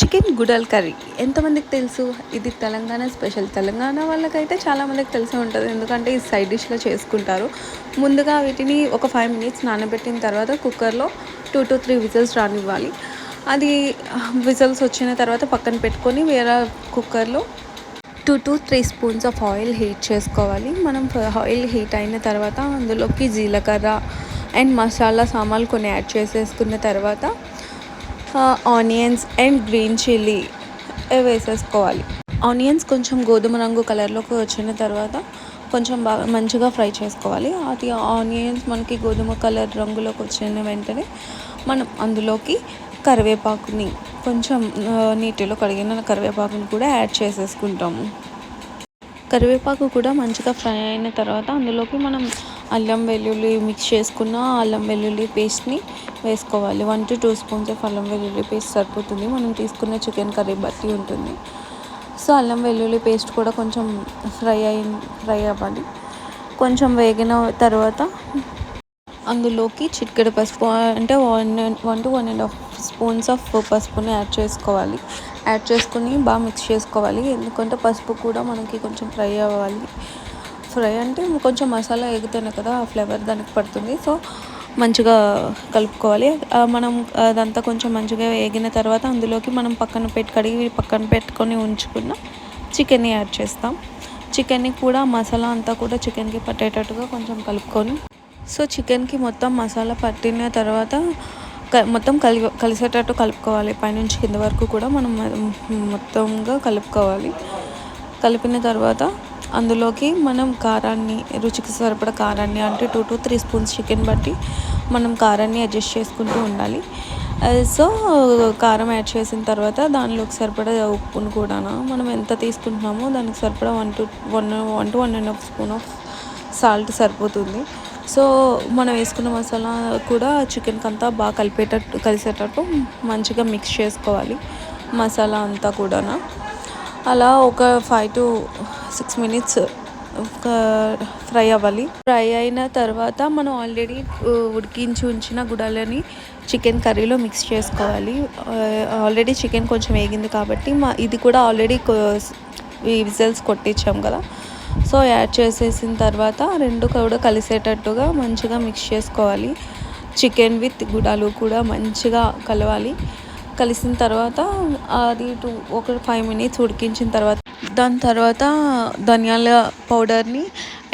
Chicken గుడల్ curry. ఎంతమందికి తెలుసు? ఇది తెలంగాణ స్పెషల్. తెలంగాణ వాళ్ళకైతే చాలామందికి తెలిసే ఉంటుంది. ఎందుకంటే ఈ సైడ్ డిష్లో చేసుకుంటారు. ముందుగా వీటిని ఒక ఫైవ్ మినిట్స్ నానబెట్టిన తర్వాత కుక్కర్లో టూ టు త్రీ విజిల్స్ రానివ్వాలి. అది విజిల్స్ వచ్చిన తర్వాత పక్కన పెట్టుకొని వేరే కుక్కర్లో two to three spoons of oil heat చేసుకోవాలి. మనం ఆయిల్ హీట్ అయిన తర్వాత అందులోకి జీలకర్ర అండ్ మసాలా సామాన్లు కొన్ని యాడ్ చేసేసుకున్న తర్వాత ఆనియన్స్ అండ్ గ్రీన్ చిల్లీ వేసేసుకోవాలి. ఆనియన్స్ కొంచెం గోధుమ రంగు కలర్లోకి వచ్చిన తర్వాత కొంచెం బాగా మంచిగా ఫ్రై చేసుకోవాలి. అది ఆనియన్స్ మనకి గోధుమ కలర్ రంగులోకి వచ్చిన వెంటనే మనం అందులోకి కరివేపాకుని కొంచెం నీటిలో కడిగిన కరివేపాకుని కూడా యాడ్ చేసేసుకుంటాము. కరివేపాకు కూడా మంచిగా ఫ్రై అయిన తర్వాత అందులోకి మనం అల్లం వెల్లుల్లి మిక్స్ చేసుకున్న అల్లం వెల్లుల్లి పేస్ట్ని వేసుకోవాలి. One to two spoons of అల్లం వెల్లుల్లి పేస్ట్ సరిపోతుంది. మనం తీసుకున్న చికెన్ కర్రీ బట్టి ఉంటుంది. సో అల్లం వెల్లుల్లి పేస్ట్ కూడా కొంచెం ఫ్రై అయి ఫ్రై అవ్వాలి. కొంచెం వేగిన తర్వాత అందులోకి చిటికెడు పసుపు అంటే one one to one and half spoons of పసుపుని యాడ్ చేసుకోవాలి. యాడ్ చేసుకుని బాగా మిక్స్ చేసుకోవాలి. ఎందుకంటే పసుపు కూడా మనకి కొంచెం ఫ్రై అవ్వాలి. ఫ్రై అంటే కొంచెం మసాలా ఎగుతేనే కదా ఆ ఫ్లేవర్ దానికి పడుతుంది. సో మంచిగా కలుపుకోవాలి. మనం అదంతా కొంచెం మంచిగా వేగిన తర్వాత అందులోకి మనం పక్కన పెట్టి కడిగి పక్కన పెట్టుకొని ఉంచుకున్న చికెన్ని యాడ్ చేస్తాం. చికెన్ని కూడా మసాలా అంతా కూడా చికెన్కి పట్టేటట్టుగా కొంచెం కలుపుకొని సో చికెన్కి మొత్తం మసాలా పట్టిన తర్వాత మొత్తం కలి కలిసేటట్టు కలుపుకోవాలి. పైనుంచి కింద వరకు కూడా మనం మొత్తంగా కలుపుకోవాలి. కలిపిన తర్వాత అందులోకి మనం కారాన్ని రుచికి సరిపడ కారాన్ని అంటే two to three spoons chicken బట్టి మనం కారాన్ని అడ్జస్ట్ చేసుకుంటూ ఉండాలి. సో కారం యాడ్ చేసిన తర్వాత దానిలోకి సరిపడా ఉప్పును కూడా మనం ఎంత తీసుకుంటున్నామో దానికి సరిపడా one to one one to one and half spoon of salt సరిపోతుంది. సో మనం వేసుకున్న మసాలా కూడా చికెన్కి అంతా బాగా కలిపేటట్టు కలిసేటట్టు మంచిగా మిక్స్ చేసుకోవాలి మసాలా అంతా కూడా అలా ఒక five to six minutes fry అవ్వాలి. ఫ్రై అయిన తర్వాత మనం ఆల్రెడీ ఉడికించి ఉంచిన గుడాలని చికెన్ కర్రీలో మిక్స్ చేసుకోవాలి. ఆల్రెడీ చికెన్ కొంచెం వేగింది కాబట్టి మా ఇది కూడా ఆల్రెడీ విజిల్స్ కొట్టించాం కదా. సో యాడ్ చేసేసిన తర్వాత రెండు కూడా కలిసేటట్టుగా మంచిగా మిక్స్ చేసుకోవాలి. చికెన్ విత్ గుడాలు కూడా మంచిగా కలవాలి. కలిసిన తర్వాత అది టూ ఒక ఫైవ్ మినిట్స్ ఉడికించిన తర్వాత దాని తర్వాత ధనియాల పౌడర్ని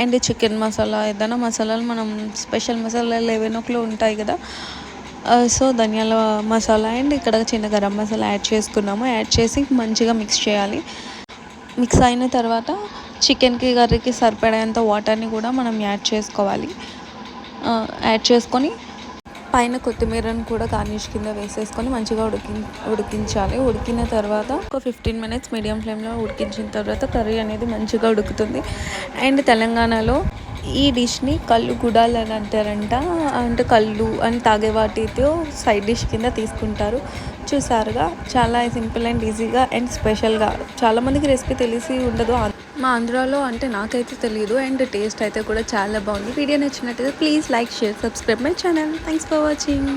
అండ్ చికెన్ మసాలా ఏదైనా మసాలాలు మనం స్పెషల్ మసాలాలు ఏవైనా ఒకలో ఉంటాయి కదా సో ధనియాల మసాలా అండ్ ఇక్కడ చిన్న గరం మసాలా యాడ్ చేసుకున్నాము. యాడ్ చేసి మంచిగా మిక్స్ చేయాలి. మిక్స్ అయిన తర్వాత చికెన్కి కర్రీకి సరిపడేంత వాటర్ని కూడా మనం యాడ్ చేసుకోవాలి. యాడ్ చేసుకొని పైన కొత్తిమీరను కూడా గార్నిష్ కింద వేసేసుకొని మంచిగా ఉడికి ఉడికించాలి. ఉడికిన తర్వాత ఒక ఫిఫ్టీన్ మినిట్స్ మీడియం ఫ్లేమ్లో ఉడికించిన తర్వాత కర్రీ అనేది మంచిగా ఉడుకుతుంది. అండ్ తెలంగాణలో ఈ డిష్ని కళ్ళు గుడాలు అని అంటారంట. అంటే కళ్ళు అని తాగే వాటితో సైడ్ డిష్ కింద తీసుకుంటారు. చూసారుగా? చాలా సింపుల్ అండ్ ఈజీగా అండ్ స్పెషల్గా చాలామందికి రెసిపీ తెలిసి ఉండదు. మా ఆంధ్రాలో అంటే నాకైతే తెలియదు అండ్ టేస్ట్ అయితే కూడా చాలా బాగుంది. వీడియో నచ్చినట్టయితే please like share subscribe my channel. Thanks for watching